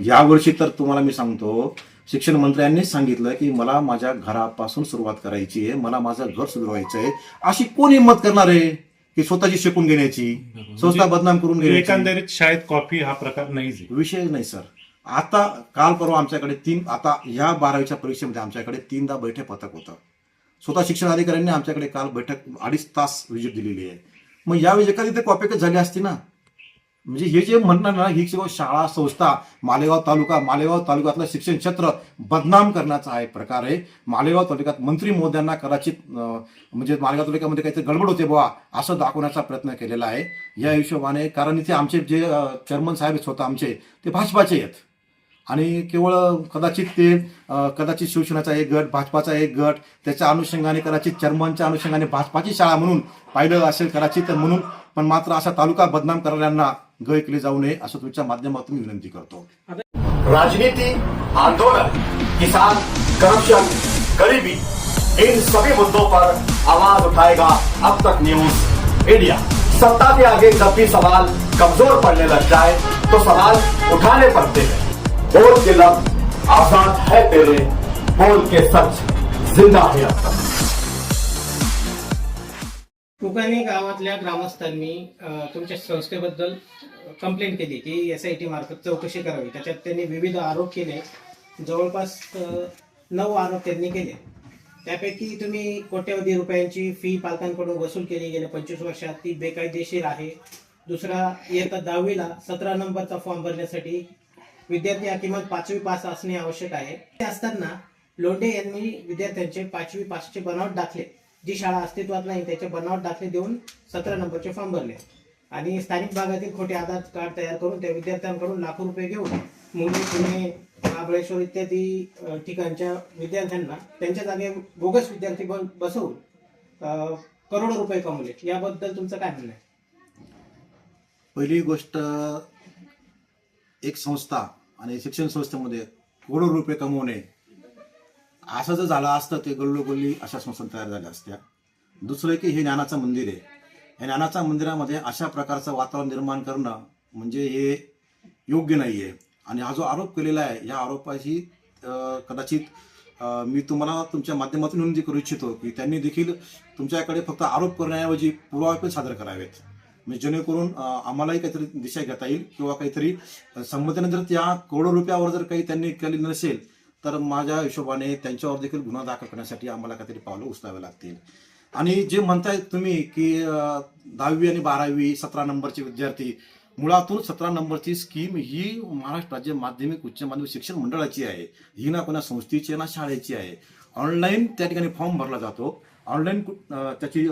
यावर्षी तर तुम्हाला मी सांगतो शिक्षण मंत्र्यांनी सांगितलं की मला माझ्या घरापासून सुरुवात करायची आहे मला माझं घर सुधारायचं आहे. अशी कोण हिंमत करणार आहे की स्वतःची शिकून घेण्याची स्वतः बदनाम करून म्हणजे घेण्याची? एकंदरीत शाळेत कॉफी हा प्रकार आहे. विषय नाही सर. आता काल परवा आमच्याकडे तीन आता ह्या बारावीच्या परीक्षेमध्ये आमच्याकडे तीनदा बैठक पथक होतं. स्वतः शिक्षण अधिकाऱ्यांनी आमच्याकडे काल बैठक अडीच तास व्हिजिट दिलेली आहे. मग यावेळी एखादी ते कॉपीकच झाली असती ना. म्हणजे हे जे म्हणणार ना ही शाळा संस्था मालेगाव तालुका मालेगाव तालुक्यातलं शिक्षण क्षेत्र बदनाम करण्याचा हा एक प्रकार आहे. मालेगाव तालुक्यात मंत्री मोद्यांना कदाचित म्हणजे मालेगाव तालुक्यामध्ये काहीतरी गडबड होते बुवा असं दाखवण्याचा प्रयत्न केलेला आहे. या हिशोबाने कारण इथे आमचे जे चेअरमन साहेब आहेत स्वतः आमचे ते भाजपाचे आहेत. आणि केवळ कदाचित ते कदाचित शिवसेनाचा एक गट भाजपाचा एक गट त्याच्या अनुषंगाने कदाचित चर्मांच्या अनुषंगाने भाजपाची शाळा म्हणून पाहिलं असेल कदाचित म्हणून पण मात्र असा तालुका बदनाम करणाऱ्यांना गय केले जाऊ नये असं तुमच्या माध्यमातून विनंती करतो. राजनीती आंदोलन किसान करप्शन गरीबी इन सभी मुद्दों पर आवाज उठाएगा अब तक न्यूज इंडिया सत्ता के आगे जब भी सवाल कमजोर पड़ने लग जाए तो सवाल उठाने पड़ते हैं। बोल के लब आजाद है तेरे बोल के सच जिंदा है अब गावातल्या ग्रामस्थांनी अ, तुमच्या संस्थेबद्दल कंप्लेंट केली की एस आय टी मार्फत चौकशी करावी. त्याच्यात त्यांनी विविध आरोप केले. जवळपास अ, नऊ आरोप त्यांनी केले. त्यापैकी तुम्ही कोट्यवधी रुपयांची फी पालकांकडून वसूल केली. गेल्या पंचवीस वर्षात ती बेकायदेशीर आहे. दुसरा इयत्ता दहावीला सतरा नंबरचा फॉर्म भरण्यासाठी विद्यार्थी हा किमान पाचवी पास असणे आवश्यक आहे. ते असताना लोंढे यांनी विद्यार्थ्यांचे पाचवी पासचे बनावट दाखले. जी शाळा अस्तित्वात नाही त्याचे बनावट दाखले देऊन सतरा नंबरचे फॉर्म भरले. आणि स्थानिक भागातील खोटे आधार कार्ड तयार करून त्या विद्यार्थ्यांकडून लाखो रुपये घेऊन मुंबई पुणे महाबळेश्वर इत्यादी ठिकाणच्या विद्यार्थ्यांना त्यांच्या जागे बोगस विद्यार्थी बसवून करोडो रुपये कमवले. याबद्दल तुमचं काय म्हणणं आहे? पहिली गोष्ट एक संस्था आणि शिक्षण संस्थेमध्ये करोडो रुपये कमवणे. असं जर झालं असतं ते गल्लोगल्ली अशा संस्था तयार झाल्या असत्या. दुसरं की हे ज्ञानाचं मंदिर आहे. या ज्ञानाच्या मंदिरामध्ये अशा प्रकारचं वातावरण निर्माण करणं म्हणजे हे योग्य नाही आहे आणि हा जो आरोप केलेला आहे या आरोपाशी कदाचित मी तुम्हाला तुमच्या माध्यमातून विनंती करू इच्छितो की त्यांनी देखील तुमच्याकडे फक्त आरोप करण्याऐवजी पुरावे पण सादर करावेत. म्हणजे जेणेकरून आम्हालाही काहीतरी दिशा घेता येईल किंवा काहीतरी संमतीनंतर जर त्या करोडो रुपयावर जर काही त्यांनी केली नसेल तर माझ्या हिशोबाने त्यांच्यावर देखील गुन्हा दाखल करण्यासाठी आम्हाला काहीतरी पावलं उचलावे लागतील. आणि जे म्हणताय तुम्ही की दहावी आणि बारावी सतरा नंबरचे विद्यार्थी मुळातून सतरा नंबरची स्कीम ही महाराष्ट्र राज्य माध्यमिक उच्च माध्यमिक शिक्षण मंडळाची आहे. ही ना कोणा संस्थेची ना शाळेची आहे. ऑनलाईन त्या ठिकाणी फॉर्म भरला जातो. ऑनलाईन त्याची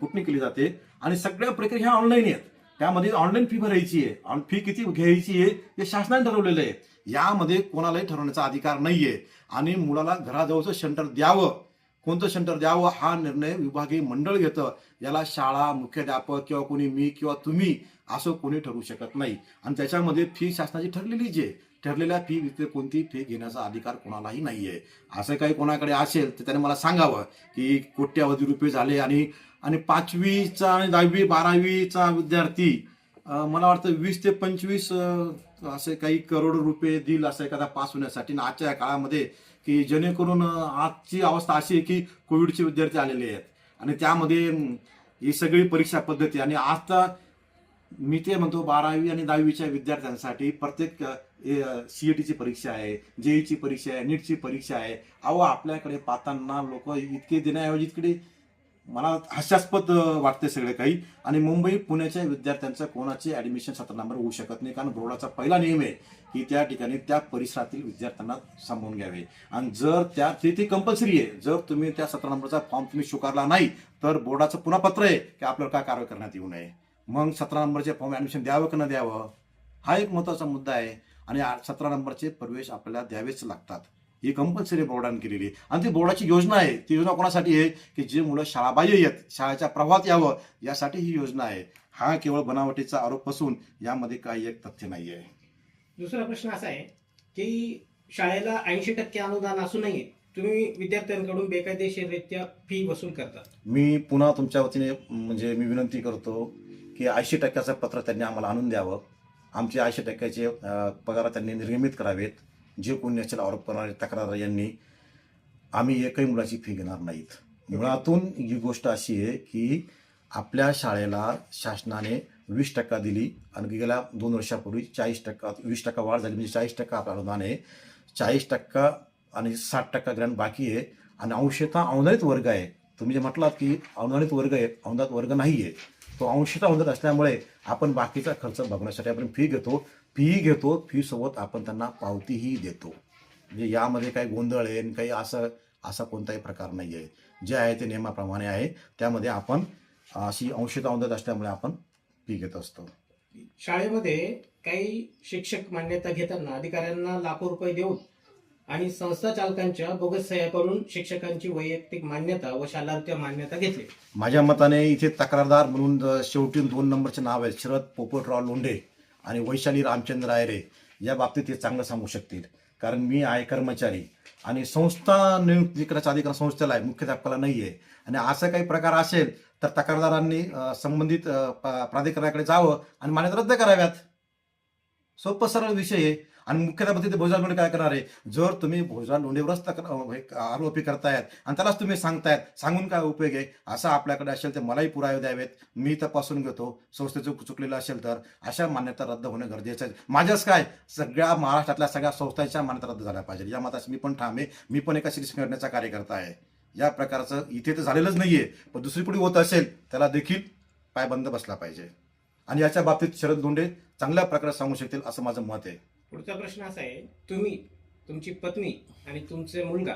कुटणी केली जाते आणि सगळ्या प्रक्रिया ह्या ऑनलाईन आहेत. त्यामध्ये ऑनलाईन फी भरायची आहे. फी किती घ्यायची आहे हे शासनाने ठरवलेलं आहे. यामध्ये कोणालाही ठरवण्याचा अधिकार नाहीये. आणि मुलाला घराजवळचं सेंटर द्यावं. कोणतं सेंटर द्यावं हा निर्णय विभागीय मंडळ घेतं. याला शाळा मुख्याध्यापक किंवा कोणी मी किंवा तुम्ही असं कोणी ठरवू शकत नाही. आणि त्याच्यामध्ये फी शासनाची ठरलेलीच आहे. ठरलेल्या फी व्यतिरिक्त कोणती फी घेण्याचा अधिकार कोणालाही नाहीये. असं काही कोणाकडे असेल तर त्याने मला सांगावं की कोट्यावधी रुपये झाले आणि आणि पाचवीचा आणि दहावी बारावीचा विद्यार्थी मला वाटतं वीस ते पंचवीस असे काही करोड रुपये देईल असं एखादा पास होण्यासाठी. आणि आजच्या या काळामध्ये की जेणेकरून आजची अवस्था अशी आहे की कोविडचे विद्यार्थी आलेले आहेत. आणि त्यामध्ये ही सगळी परीक्षा पद्धती आणि आता मी ते म्हणतो बारावी आणि दहावीच्या विद्यार्थ्यांसाठी प्रत्येक सीईटीची परीक्षा आहे जेईची परीक्षा आहे नीटची परीक्षा आहे. अहो आपल्याकडे पाहताना लोक इतके देण्याऐवजी इतकडे मला हास्यास्पद वाटते सगळे काही. आणि मुंबई पुण्याच्या विद्यार्थ्यांचं कोणाचे ऍडमिशन सतरा नंबर होऊ शकत नाही. कारण बोर्डाचा पहिला नियम आहे की त्या ठिकाणी त्या परिसरातील विद्यार्थ्यांना सांभाळून घ्यावे. आणि जर त्या ते ती कंपल्सरी आहे. जर तुम्ही त्या सतरा नंबरचा फॉर्म तुम्ही स्वीकारला नाही तर बोर्डाचं पुन्हा पत्र आहे की आपल्याला काय कारवाई करण्यात येऊ नये. मग सतरा नंबरचे फॉर्म ऍडमिशन द्यावं की न द्यावं हा एक महत्त्वाचा मुद्दा आहे. आणि सतरा नंबरचे प्रवेश आपल्याला द्यावेच लागतात. ही कंपल्सरी बोर्डाने केलेली आहे. आणि ती बोर्डाची योजना आहे. ती योजना कोणासाठी आहे? की जे मुलं शाळाबाह्य आहेत शाळेच्या प्रवाहात यावं यासाठी ही योजना आहे. हा केवळ बनावटीचा आरोप असून यामध्ये काही एक तथ्य नाही आहे दुसरा प्रश्न असा आहे की शाळेला ऐंशी टक्के अनुदान असूनही तुम्ही विद्यार्थ्यांकडून बेकायदेशीररित्या फी वसूल करता. मी पुन्हा तुमच्या वतीने म्हणजे मी विनंती करतो की ऐंशी टक्क्याचं पत्र त्यांनी आम्हाला आणून द्यावं. आमचे ऐंशी टक्क्याचे पगार त्यांनी निर्गमित करावेत. जे कोणी याच्यात आरोप करणारे तक्रार यांनी आम्ही एकही मुलाची फी घेणार नाहीत. मुळातून ही गोष्ट अशी आहे की आपल्या शाळेला शासनाने वीस टक्का दिली आणि गेल्या दोन वर्षापूर्वी चाळीस टक्का वीस टक्का वाढ झाली म्हणजे चाळीस टक्का आपलं अनुदान आहे. चाळीस टक्का आणि साठ टक्का ग्रँड बाकी आहे. आणि अंशतः अनुदानित वर्ग आहे. तुम्ही जे म्हटलात की अनुदानित वर्ग आहे अनुदानित वर्ग नाही आहे तो अंशतः अनुदानित असल्यामुळे आपण बाकीचा खर्च बघण्यासाठी आपण फी घेतो. फी घेतो फीसोबत आपण त्यांना पावतीही देतो. म्हणजे यामध्ये काही गोंधळ आहे आणि काही असं असा कोणताही प्रकार नाही आहे जे आहे ते नियमाप्रमाणे आहे. त्यामध्ये आपण अशी अंशतः अनुदानित असल्यामुळे आपण फी घेत असतो. शाळेमध्ये काही शिक्षक मान्यता घेताना अधिकाऱ्यांना लाखो रुपये देऊन आणि संस्था चालकांच्या बोगस सह्या करून शिक्षकांची वैयक्तिक मान्यता व शालार्थ मान्यता घेतली. माझ्या मताने इथे तक्रारदार म्हणून शेवटी दोन नंबरचे नाव आहेत शरद पोपटराव लोंढे आणि वैशाली रामचंद्र आयरे. या बाबतीत ते चांगलं सांगू शकतील. कारण मी आहे कर्मचारी आणि संस्था नियुक्ती करायचा अधिकार संस्थेला आहे मुख्याध्यापकाला नाही आहे आणि असं काही प्रकार असेल तर तक्रारदारांनी संबंधित प्राधिकरणाकडे जावं आणि मान्यता रद्द कराव्यात. सोपं सरळ विषय आहे. आणि मुख्यतः ते भोजनाल लोंढे काय करणार आहे? जर तुम्ही भोजनाल लोंढेवरच तक्रार हे आरोपी करतायत आणि त्यालाच तुम्ही सांगतायत सांगून काय उपयोग आहे? असं आपल्याकडे असेल तर मलाही पुरावे द्यावेत. मी तपासून घेतो. संस्थेचं चुकलेलं असेल तर अशा मान्यता रद्द होणं गरजेचं आहे. माझ्याच काय? सगळ्या महाराष्ट्रातल्या सगळ्या संस्थांच्या मान्यता रद्द झाल्या पाहिजे या मताशी मी पण ठाम आहे. मी पण एका शिक्षण करण्याचा कार्यकर्ता आहे. या प्रकारचं इथे तर झालेलंच नाहीये. पण दुसरीकडे होत असेल त्याला देखील पायबंद बसला पाहिजे. आणि याच्या बाबतीत शरद गोंडे चांगल्या प्रकारे सांगू शकतील असं माझं मत आहे. पुढचा प्रश्न असा आहे तुम्ही तुमची पत्नी आणि तुमचे मुलगा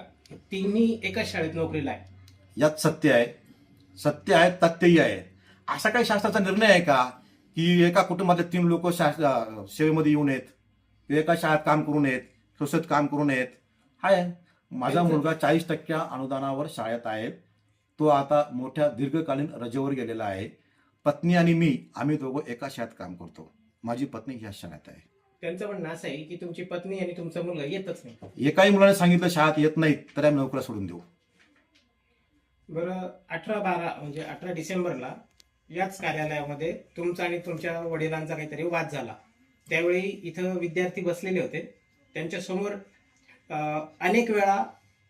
तिन्ही एकाच शाळेत नोकरीला आहे. यात सत्य आहे. सत्य आहे तथ्यही आहे. असा काही शास्त्राचा निर्णय आहे का की एका कुटुंबातले तीन लोक सेवेमध्ये येऊन येत एका शाळेत काम करून येत संस्थेत काम करून येत आहे माझा मुलगा चाळीस टक्क्या अनुदानावर शाळेत आहे. तो आता मोठ्या दीर्घकालीन रजेवर गेलेला आहे. पत्नी आणि मी आम्ही दोघं एका शाळेत काम करतो. माझी पत्नी ह्या शाळेत आहे. त्यांचं म्हणणं असं आहे की तुमची पत्नी आणि तुमचा मुलगा येतच नाही. एकाही मुलाने सांगितलं शाळेत येत नाहीत तर आम्ही नोकऱ्या सोडून देऊ. बरं अठरा बारा म्हणजे अठरा डिसेंबरला याच कार्यालयामध्ये तुमचा आणि तुमच्या वडिलांचा काहीतरी वाद झाला. त्यावेळी इथं विद्यार्थी बसलेले होते. त्यांच्यासमोर अनेक वेळा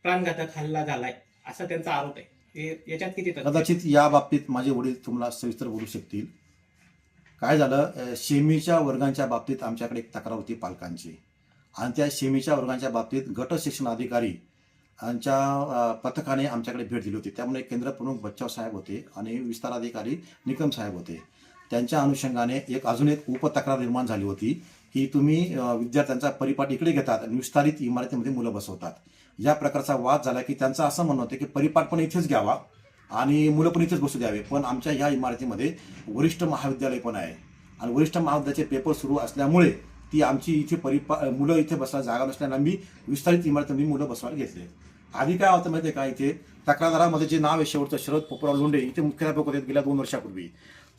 प्राणघातक हल्ला झालाय असा त्यांचा आरोप आहे. हे- याच्यात किती तथ्य आहे? कदाचित या बाबतीत माझे वडील तुम्हाला सविस्तर बोलू शकतील. काय झालं? अ, शेमीच्या वर्गांच्या बाबतीत आमच्याकडे एक तक्रार होती पालकांची. आणि त्या शेमीच्या वर्गांच्या बाबतीत गट शिक्षण अधिकारी यांच्या पथकाने आमच्याकडे भेट दिली होती. त्यामुळे केंद्र प्रमुख बच्चाव साहेब होते आणि विस्तार अधिकारी निकम साहेब होते. त्यांच्या अनुषंगाने एक अजून एक उपतक्रार निर्माण झाली होती की तुम्ही विद्यार्थ्यांचा परिपाठ इकडे घेतात आणि विस्तारित इमारतीमध्ये मुलं बसवतात. या प्रकारचा वाद झाला की त्यांचं असं म्हणणं होतं की परिपाठ पण इथेच घ्यावा. आणि मुलं पण इथेच बसू द्यावे. पण आमच्या ह्या इमारतीमध्ये वरिष्ठ महाविद्यालय पण आहे. आणि वरिष्ठ महाविद्यालयाचे पेपर सुरू असल्यामुळे ती आमची इथे परिपा मुलं इथे बसायला जागा नसल्यानं मी विस्तारित इमारतीमध्ये मुलं बसवायला घेतले. आधी काय होतं माहिती आहे का इथे तक्रारदारामध्ये जे नाव आहे शेवटचं शरद पोपराव लोंढे इथे मुख्याध्यापक होते गेल्या दोन वर्षापूर्वी.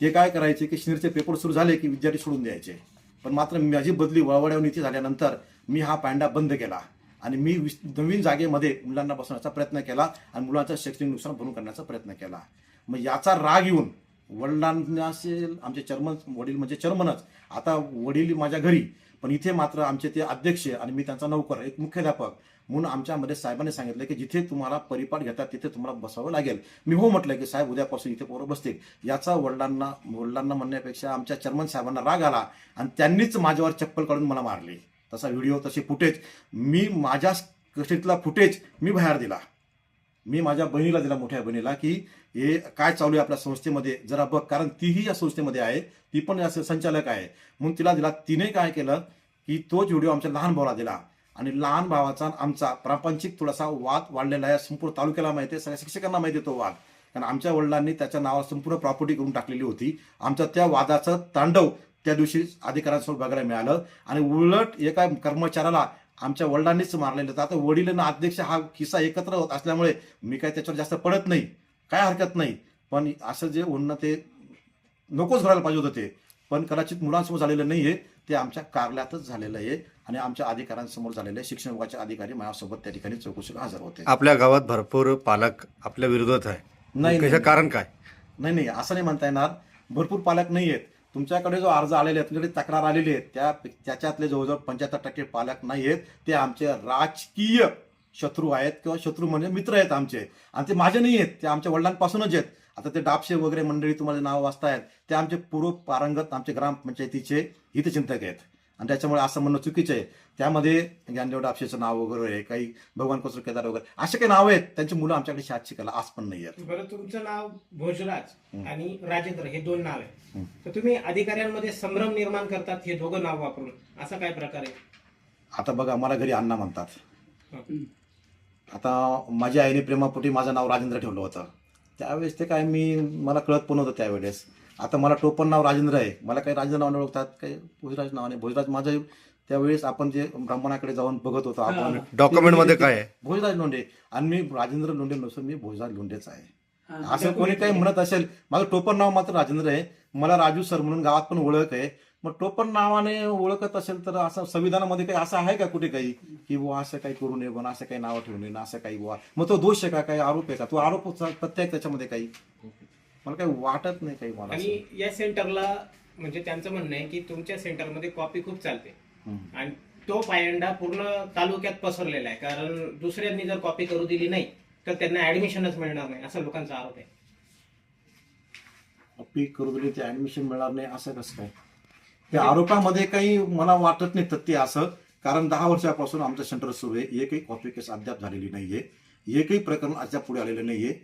ते काय करायचे की शिनीरचे पेपर सुरू झाले की विद्यार्थी सोडून द्यायचे. पण मात्र माझी बदली वळवड्यावर इथे झाल्यानंतर मी हा पांडा बंद केला. आणि मी विस- नवीन जागेमध्ये मुलांना बसवण्याचा प्रयत्न केला आणि मुलांचं शैक्षणिक नुकसान भरून करण्याचा प्रयत्न केला. मग याचा राग येऊन वडिलांना असेल आमचे चर्मन वडील म्हणजे चर्मनच आता वडील माझ्या घरी पण इथे मात्र आमचे ते अध्यक्ष आणि मी त्यांचा नौकर एक मुख्याध्यापक म्हणून आमच्यामध्ये साहेबांनी सांगितलं की जिथे तुम्हाला परिपाठ घेतात तिथे तुम्हाला बसावं लागेल. मी हो म्हटलं की साहेब उद्यापासून इथे पोरं बसतील. याचा वडिलांना वडिलांना म्हणण्यापेक्षा आमच्या चर्मन साहेबांना राग आला आणि त्यांनीच माझ्यावर चप्पल काढून मला मारली. तसा व्हिडिओ तसे फुटेज मी माझ्या कष्टीतला फुटेज मी बाहेर दिला. मी माझ्या बहिणीला दिला मोठ्या बहिणीला की हे काय चालू आहे आपल्या संस्थेमध्ये? जरा बघ कारण तीही या संस्थेमध्ये आहे ती पण या संचालक आहे. म्हणून तिला दिला तिने काय केलं की तोच व्हिडिओ आमच्या लहान भावाला दिला. आणि लहान भावाचा आमचा प्रापंचिक थोडासा वाद वाढलेला आहे संपूर्ण तालुक्याला माहिती आहे सगळ्या शिक्षकांना माहिती आहे तो वाद. कारण आमच्या वडिलांनी त्याच्या नावावर संपूर्ण प्रॉपर्टी करून टाकलेली होती. आमच्या त्या वादाचं तांडव त्या दिवशी अधिकाऱ्यांसमोर बघायला मिळालं. आणि उलट एका कर्मचाऱ्याला आमच्या वडिलांनीच मारलेलं. होतं आता वडील आणि अध्यक्ष हा किस्सा एकत्र होत असल्यामुळे मी काही त्याच्यावर जास्त पडत नाही. काय हरकत नाही. पण असं जे होणं ते नकोच घडायला पाहिजे होतं ते. पण कदाचित मुलांसमोर झालेलं नाहीये. ते आमच्या कार्यालयातच झालेलं आहे. आणि आमच्या अधिकाऱ्यांसमोर झालेलं आहे. शिक्षण विभागाचे अधिकारी माझ्यासोबत त्या ठिकाणी चौकशीला हजर होते. आपल्या गावात भरपूर पालक आपल्या विरोधात आहे. नाही, नाही. कारण काय? नाही नाही. असं नाही म्हणता येणार. भरपूर पालक नाही आहेत तुमच्याकडे जो अर्ज आलेले आहे तुमच्याकडे तक्रार आलेली आहे त्या त्याच्यातले जवळजवळ पंच्याहत्तर टक्के पालक नाही आहेत ते आमचे राजकीय शत्रू आहेत किंवा शत्रू म्हणजे मित्र आहेत आमचे. आणि ते माझे नाही आहेत ते आमच्या वडिलांपासूनच आहेत. आता ते डापशे वगैरे मंडळी तुम्हाला नाव वाचतायत ते आमचे पूर्व पारंगत आमचे ग्रामपंचायतीचे हितचिंतक आहेत. आणि त्याच्यामुळे असं म्हणणं चुकीचं आहे. त्यामध्ये ज्ञानदेव डापशेचं नाव वगैरे आहे काही भगवान कसर केदार वगैरे असे काही नाव आहेत. त्यांची मुलं आमच्याकडे शाळेत शिकायला आज पण नाही आहेत. बरं तुमचं नाव भोजराज आणि राजेंद्र हे दोन नाव आहे. तर तुम्ही अधिकाऱ्यांमध्ये संभ्रम निर्माण करतात हे दोघं नाव वापरून. असा काय प्रकार आहे? आता बघा मला घरी अण्णा म्हणतात. आता माझ्या आईने प्रेमापोटी माझं नाव राजेंद्र ठेवलं होतं. त्यावेळेस ते काय मी मला कळत पण होतं त्यावेळेस. आता मला टोपण नाव राजेंद्र आहे. मला काही राजेंद्र नावाने ओळखतात काही भोजराज नावाने. भोजराज माझं त्यावेळेस आपण जे ब्राह्मणाकडे जाऊन बघत होतो आपण डॉक्युमेंटमध्ये काय आहे? भोजराज लोंढे. आणि मी राजेंद्र लोंढे नसून मी भोजराज लोंढेच आहे. असं कोणी काही म्हणत असेल माझं टोपण नाव मात्र राजेंद्र आहे. मला राजू सर म्हणून गावात पण ओळख आहे. मग टोपण नावाने ओळखत असेल तर असं संविधानामध्ये काही असं आहे का कुठे काही? की बुवा असं काही करू नये असं काही नाव ठेवू नये ना असं काही बुवा. मग तो दोष आहे का? काही आरोप आहे का? तो आरोप प्रत्येक त्याच्यामध्ये काही? मला काही वाटत नाही काही मला असं. आणि या सेंटरला म्हणजे त्यांचं म्हणणं आहे की तुमच्या सेंटरमध्ये कॉपी खूप चालते. हम्म. आणि तो पायंडा पूर्ण तालुक्यात पसरलेला आहे. कारण दुसऱ्यांनी जर कॉपी करू दिली नाही तर त्यांना ऍडमिशनच मिळणार नाही असा लोकांचा आरोप आहे. पीक करू दिली ते ऍडमिशन मिळणार नाही असं कसं काय? त्या आरोपामध्ये काही मला वाटत नाही तथ्य असं कारण दहा वर्षापासून आमचं सेंटर सुरू आहे. एकही कॉपी केस अद्याप झालेली नाहीये. एकही प्रकरण अद्याप पुढे आलेलं नाहीये.